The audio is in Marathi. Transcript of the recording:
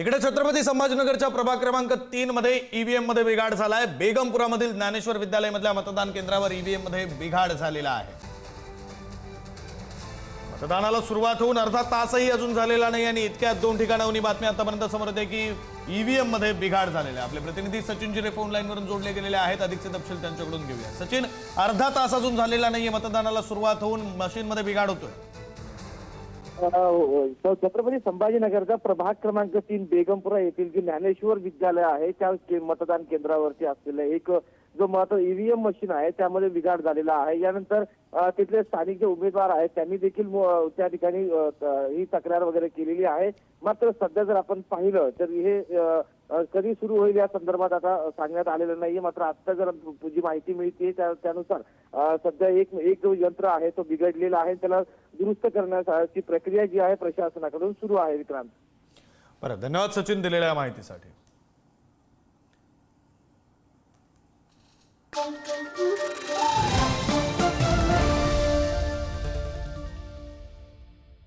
इकडे छत्रपती संभाजीनगरच्या प्रभाग क्रमांक तीन मध्ये ईव्हीएममध्ये बिघाड झालाय. बेगमपुरामधील ज्ञानेश्वर विद्यालयामधल्या मतदान केंद्रावर ईव्हीएममध्ये बिघाड झालेला आहे. मतदानाला सुरुवात होऊन अर्धा तासही अजून झालेला नाही आणि इतक्या दोन ठिकाणाहून ही बातमी आतापर्यंत समोर येते की ईव्हीएममध्ये बिघाड झालेला आपले प्रतिनिधी सचिन जिरे फोन लाईनवरून जोडले गेलेले आहेत. अधिकचे तपशील त्यांच्याकडून घेऊया. सचिन अर्धा तास अजून झालेला नाहीये. मतदानाला सुरुवात होऊन मशीनमध्ये बिघाड होतोय. छत्रपती संभाजीनगरचा प्रभाग क्रमांक तीन बेगमपुरा येथील जे ज्ञानेश्वर विद्यालय आहे त्या मतदान केंद्रावरती असलेलं एक जो मात्र ईव्हीएम मशीन आहे त्यामध्ये बिघाड झालेला आहे. यानंतर तिथले स्थानिक जे उमेदवार आहेत त्यांनी देखील त्या ठिकाणी ही तक्रार वगैरे केलेली आहे. मात्र सध्या जर आपण पाहिलं तर हे कधी सुरू होईल या संदर्भात आता सांगण्यात आलेलं नाहीये. मात्र आता जर जी माहिती मिळते त्या- त्यानुसार सध्या एक एक जो यंत्र आहे तो बिघडलेला आहे. त्याला दुरुस्त करण्याची प्रक्रिया जी आहे प्रशासनाकडून सुरू आहे विक्रांत. बरं धन्यवाद सचिन दिलेल्या माहितीसाठी. Música